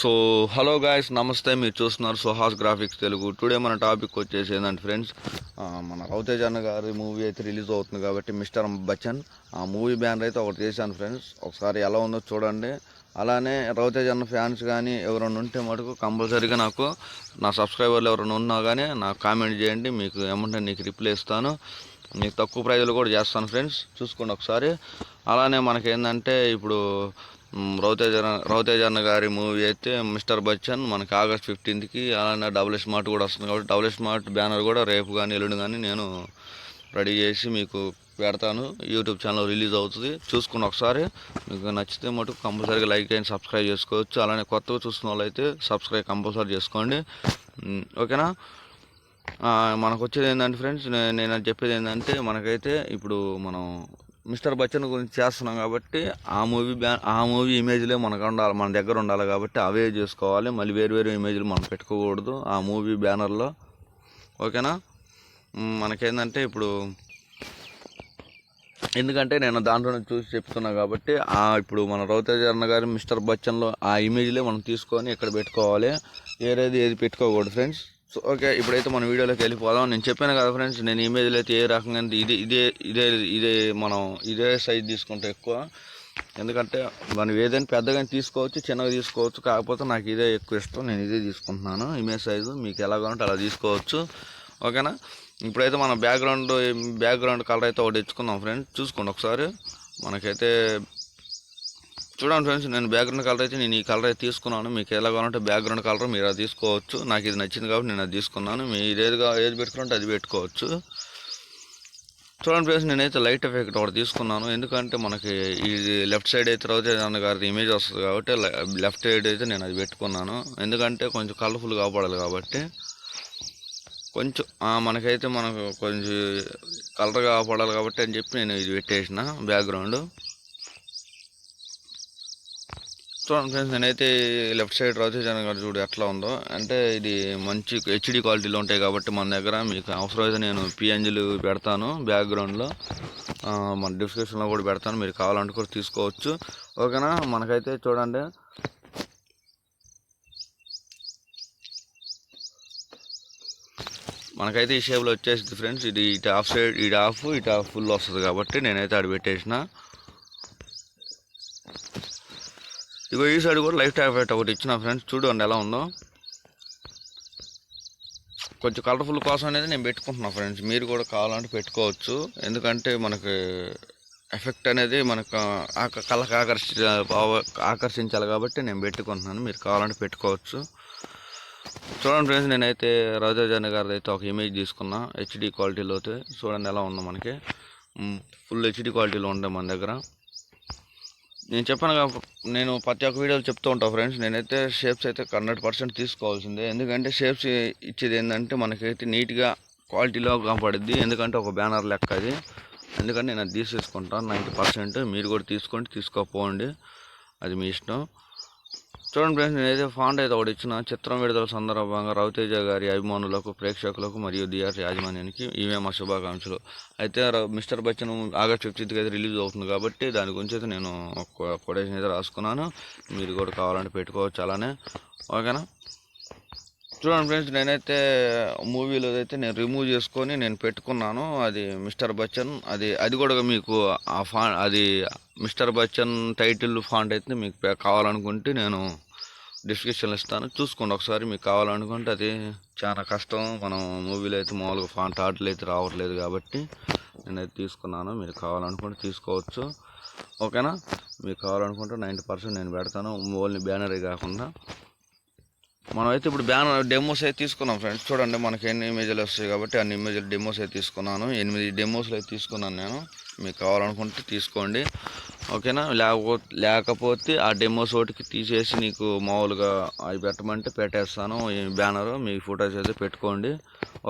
So hello guys నమస్తే మీరు చూస్తున్నారు సుహాస్ గ్రాఫిక్స్ తెలుగు. టుడే మన టాపిక్ వచ్చేసి ఏంటంటే ఫ్రెండ్స్ మన రవితేజ్ అన్న గారి మూవీ అయితే రిలీజ్ అవుతుంది కాబట్టి మిస్టర్ బచ్చన్ ఆ మూవీ బ్యానర్ అయితే ఒకటి చేశాను ఫ్రెండ్స్ ఒకసారి ఎలా ఉందో చూడండి. అలానే రవితేజ్ అన్న ఫ్యాన్స్ కానీ ఎవరైనా ఉంటే మటుకు కంపల్సరీగా నాకు నా సబ్స్క్రైబర్లు ఎవరైనా ఉన్నా కానీ నాకు కామెంట్ చేయండి. మీకు ఏమంటే నీకు రిప్లై ఇస్తాను. మీకు తక్కువ ప్రైజ్లో కూడా చేస్తాను ఫ్రెండ్స్ చూసుకోండి ఒకసారి. అలానే మనకి ఏంటంటే ఇప్పుడు రవితేజ రవితేజ అన్న గారి మూవీ అయితే మిస్టర్ బచ్చన్ మనకి ఆగస్ట్ ఫిఫ్టీన్త్కి అలానే డబుల్ స్మార్ట్ కూడా వస్తుంది కాబట్టి డబుల్ స్మార్ట్ బ్యానర్ కూడా రేపు కానీ ఎల్లుండి కానీ నేను రెడీ చేసి మీకు పెడతాను. యూట్యూబ్ ఛానల్ రిలీజ్ అవుతుంది. చూసుకుని ఒకసారి. మీకు నచ్చితే మటుకు కంపల్సరీగా లైక్ చేయండి సబ్స్క్రైబ్ చేసుకోవచ్చు. అలానే కొత్తగా చూస్తున్న వాళ్ళు అయితే సబ్స్క్రైబ్ కంపల్సరీ చేసుకోండి. ఓకేనా? మనకు వచ్చేది ఏంటంటే ఫ్రెండ్స్? నేను చెప్పేది ఏంటంటే మనకైతే ఇప్పుడు మనం మిస్టర్ బచ్చన్ గురించి చేస్తున్నాం కాబట్టి ఆ మూవీ బ్యా ఆ మూవీ ఇమేజ్లే మనకు ఉండాలి మన దగ్గర ఉండాలి కాబట్టి అవే చేసుకోవాలి. మళ్ళీ వేరు వేరు ఇమేజ్లు మనం పెట్టుకోకూడదు. ఆ మూవీ బ్యానర్లో. ఓకేనా? మనకేందంటే మనకేంటంటే ఇప్పుడు ఎందుకంటే నేను దాంట్లో చూసి చెప్తున్నా కాబట్టి ఆ ఇప్పుడు మన రౌతజర్ణ అన్న గారి మిస్టర్ బచ్చన్లో ఆ ఇమేజ్లే మనం తీసుకొని ఇక్కడ పెట్టుకోవాలి. ఏరేది ఏది పెట్టుకోకూడదు ఫ్రెండ్స్. సో ఓకే ఇప్పుడైతే మన వీడియోలోకి వెళ్ళిపోదాం. నేను చెప్పాను కదా ఫ్రెండ్స్ నేను ఇమేజ్లు అయితే ఏ రకంగా ఇది ఇదే ఇదే ఇదే ఇదే మనం ఇదే సైజ్ తీసుకుంటే ఎక్కువ. ఎందుకంటే మనం ఏదైనా పెద్దగా తీసుకోవచ్చు చిన్నగా తీసుకోవచ్చు కాకపోతే నాకు ఇదే ఎక్కువ ఇష్టం నేను ఇదే తీసుకుంటున్నాను. ఇమేజ్ సైజు మీకు ఎలా కావాలంటే అలా తీసుకోవచ్చు. ఓకేనా ఇప్పుడైతే మన బ్యాక్గ్రౌండ్ బ్యాక్గ్రౌండ్ కలర్ అయితే ఒకటి తెచ్చుకుందాం ఫ్రెండ్స్ చూసుకోండి ఒకసారి. మనకైతే చూడండి ఫ్రెండ్స్ నేను బ్యాక్గ్రౌండ్ కలర్ అయితే నేను ఈ కలర్ అయితే తీసుకున్నాను. మీకు ఎలా కావాలంటే బ్యాక్గ్రౌండ్ కలర్ మీరు అది తీసుకోవచ్చు. నాకు ఇది నచ్చింది కాబట్టి నేను అది తీసుకున్నాను. మీరు ఏదిగా ఏది పెట్టుకుంటే అది పెట్టుకోవచ్చు. చూడండి ఫ్రెండ్స్ నేనైతే లైట్ ఎఫెక్ట్ ఒకటి తీసుకున్నాను. ఎందుకంటే మనకి ఇది లెఫ్ట్ సైడ్ అయితే రవితేజ గారి ఇమేజ్ వస్తుంది కాబట్టి లెఫ్ట్ సైడ్ అయితే నేను అది పెట్టుకున్నాను. ఎందుకంటే కొంచెం కలర్ఫుల్ కాపాడాలి కాబట్టి. కొంచెం మనకైతే మనకు కొంచెం కలర్ కాపాడాలి కాబట్టి అని చెప్పి నేను ఇది పెట్టేసిన బ్యాక్గ్రౌండ్. చూడండి ఫ్రెండ్స్. నేనైతే లెఫ్ట్ సైడ్ రవితేజన్ గారు చూడు ఎట్లా ఉందో. అంటే ఇది మంచి హెచ్డి క్వాలిటీలో ఉంటాయి కాబట్టి మన దగ్గర మీకు అవసరమైతే నేను పిఎన్జీలు పెడతాను బ్యాక్గ్రౌండ్లో మన డిస్క్రిప్షన్లో కూడా పెడతాను. మీరు కావాలంటే కూడా తీసుకోవచ్చు. ఓకేనా? మనకైతే చూడండి. మనకైతే ఈ షేప్లో వచ్చేసింది ఫ్రెండ్స్. ఇది ఇటు హాఫ్ సైడ్ ఇటు హాఫ్ ఇటు హాఫ్ ఫుల్ వస్తుంది కాబట్టి నేనైతే ఆడ పెట్టేసిన. ఇగో ఈ సైడ్ కూడా లైఫ్ టైం ఒకటి ఇచ్చిన ఫ్రెండ్స్ చూడండి ఎలా ఉందో. కొంచెం కలర్ఫుల్ కోసం అనేది నేను పెట్టుకుంటున్నా ఫ్రెండ్స్ మీరు కూడా కావాలంటే పెట్టుకోవచ్చు. ఎందుకంటే మనకి ఎఫెక్ట్ అనేది మనకు కళ్ళకు కళ్ళకి ఆకర్షి ఆకర్షించాలి కాబట్టి నేను పెట్టుకుంటున్నాను. మీరు కావాలంటే పెట్టుకోవచ్చు. చూడండి ఫ్రెండ్స్ నేనైతే రాజాజాని గారిది అయితే ఒక ఇమేజ్ తీసుకున్నా హెచ్డి క్వాలిటీలో అయితే చూడండి ఎలా ఉందో మనకి. ఫుల్ హెచ్డి క్వాలిటీలో ఉండే మన దగ్గర. నేను చెప్పాను నేను ప్రతి ఒక్క వీడియోలు చెప్తూ ఉంటాను ఫ్రెండ్స్ నేనైతే షేప్స్ అయితే హండ్రెడ్ పర్సెంట్ తీసుకోవాల్సిందే. ఎందుకంటే షేప్స్ ఇచ్చేది ఏంటంటే మనకైతే నీట్గా క్వాలిటీలో కనపడుద్ది. ఎందుకంటే ఒక బ్యానర్ లెక్క అది. ఎందుకంటే నేను అది తీసేసుకుంటాను నైంటీ పర్సెంట్. మీరు కూడా తీసుకోండి తీసుకోకపోండి అది మీ ఇష్టం. చూడండి ఫ్రెండ్స్ నేనైతే ఫాంట్ అయితే ఒకటి ఇచ్చిన. చిత్రం విడుదల సందర్భంగా రవితేజ గారి అభిమానులకు ప్రేక్షకులకు మరియు దియార్ యాజమాన్యానికి ఇవే మా శుభాకాంక్షలు. అయితే మిస్టర్ బచ్చన్ ఆగస్ట్ ఫిఫ్టీన్త్కి అయితే రిలీజ్ అవుతుంది కాబట్టి దాని గురించి అయితే నేను ఒక కొటేషన్ అయితే రాసుకున్నాను. మీరు కూడా కావాలంటే పెట్టుకోవచ్చు అలానే. ఓకేనా? చూడండి ఫ్రెండ్స్ నేనైతే మూవీలో అయితే నేను రిమూవ్ చేసుకొని నేను పెట్టుకున్నాను. అది మిస్టర్ బచ్చన్ అది అది కూడా మీకు ఆ ఫా అది మిస్టర్ బచ్చన్ టైటిల్ ఫాంట్ అయితే మీకు కావాలనుకుంటే నేను డిస్క్రిప్షన్లో ఇస్తాను. చూసుకోండి ఒకసారి మీకు కావాలనుకుంటే అది చాలా కష్టం. మనం మూవీలో అయితే మామూలుగా ఫాంట్ ఆర్డర్లు అయితే రావట్లేదు కాబట్టి నేనైతే తీసుకున్నాను. మీరు కావాలనుకుంటే తీసుకోవచ్చు. ఓకేనా? మీకు కావాలనుకుంటే నైంటీ పర్సెంట్ నేను పెడతాను. ఓన్లీ బ్యానరే కాకుండా. మనం అయితే ఇప్పుడు బ్యానర్ డెమోస్ అయితే తీసుకున్నాం ఫ్రెండ్స్. చూడండి మనకి ఎన్ని ఇమేజ్లు వస్తాయి కాబట్టి అన్ని ఇమేజ్లు డెమోస్ అయితే తీసుకున్నాను. ఎనిమిది డెమోస్లు అయితే తీసుకున్నాను నేను. మీకు కావాలనుకుంటే తీసుకోండి. ఓకేనా? లేకపోతే లేకపోతే ఆ డెమోస్ ఒకటికి తీసేసి నీకు మామూలుగా అవి పెట్టమంటే పెట్టేస్తాను. ఈ బ్యానర్ మీ ఫొటోస్ అయితే పెట్టుకోండి.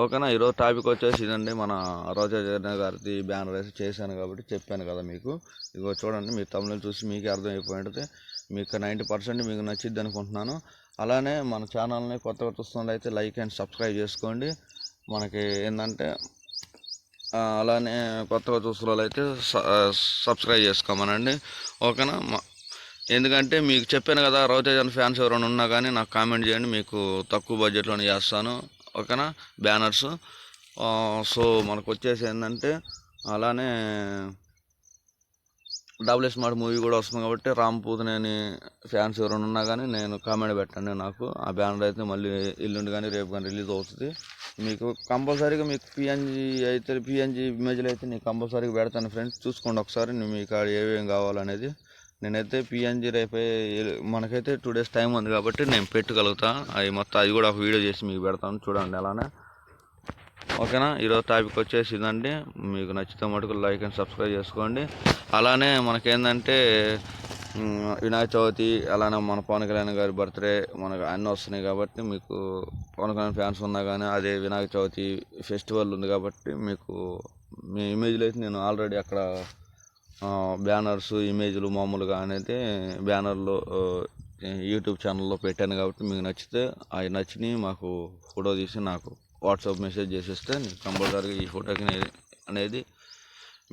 ఓకేనా? ఈరోజు టాపిక్ వచ్చేసి ఇదండి. మన రోజా జగన్ గారిది బ్యానర్ అయితే చేశాను కాబట్టి చెప్పాను కదా మీకు. ఇగో చూడండి మీ తమిళ చూసి మీకే అర్థమైపోయి ఉంటుంది మీకు నైంటీ పర్సెంట్ మీకు నచ్చిద్ది అనుకుంటున్నాను. అలానే మన ఛానల్ని కొత్తగా అయితే లైక్ అండ్ సబ్స్క్రైబ్ చేసుకోండి. మనకి ఏంటంటే అలానే కొత్తగా చూస్తున్న వాళ్ళైతే స- సబ్స్క్రైబ్ చేసుకోమనండి. ఓకేనా? మ- ఎందుకంటే మీకు చెప్పాను కదా రవితేజన్ ఫ్యాన్స్ ఎవరైనా ఉన్నా కానీ నాకు కామెంట్ చేయండి మీకు తక్కువ బడ్జెట్లోనే చేస్తాను. ఓకేనా? బ్యానర్స్. సో మనకు వచ్చేసి ఏంటంటే అలానే డబుల్ స్మార్ట్ మూవీ కూడా వస్తుంది కాబట్టి రామ్ పూతనేని ఫ్యాన్స్ ఎవరైనా ఉన్నా కానీ నేను కామెంట్ పెట్టండి నాకు. ఆ బ్యానర్ అయితే మళ్ళీ ఎల్లుండి కానీ రేపు కానీ రిలీజ్ అవుతుంది. మీకు కంపల్సరీగా మీకు పిఎన్జీ అయితే పిఎన్జీ ఇమేజ్లు అయితే నేను కంపల్సరీగా పెడతాను ఫ్రెండ్స్. చూసుకోండి ఒకసారి మీకు ఏమేమి కావాలనేది. నేనైతే పిఎన్జీ రేపే మనకైతే టూ డేస్ టైం ఉంది కాబట్టి నేను పెట్టగలుగుతా. అవి మొత్తం అది కూడా ఒక వీడియో చేసి మీకు పెడతాను. చూడండి అలానే ఓకేనా? ఈరోజు టాపిక్ వచ్చేసి ఇదండి మీకు నచ్చితే మటుకు లైక్ అండ్ సబ్స్క్రైబ్ చేసుకోండి. అలానే మనకేందంటే వినాయక చవితి అలానే మన పవన్ కళ్యాణ్ గారి బర్త్డే మనకు అన్నీ వస్తున్నాయి కాబట్టి మీకు పవన్ కళ్యాణ్ ఫ్యాన్స్ ఉన్నా కానీ అదే వినాయక చవితి ఫెస్టివల్ ఉంది కాబట్టి మీకు మీ ఇమేజ్లు అయితే నేను ఆల్రెడీ అక్కడ బ్యానర్స్ ఇమేజ్లు మామూలుగా అనేది బ్యానర్లో యూట్యూబ్ ఛానల్లో పెట్టాను కాబట్టి మీకు నచ్చితే అవి నచ్చినాయి మాకు ఫోటో తీసి నాకు వాట్సాప్ మెసేజ్ చేసేస్తే నేను కంపల్సరీగా ఈ ఫోటోకి అనేది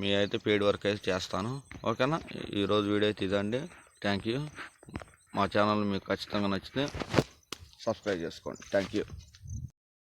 మీ అయితే పెయిడ్ వర్క్ అయితే చేస్తాను. ఓకేనా? ఈరోజు వీడియో అయితే ఇదండి. థ్యాంక్ యూ మా ఛానల్ మీకు ఖచ్చితంగా నచ్చితే సబ్స్క్రైబ్ చేసుకోండి. Thank you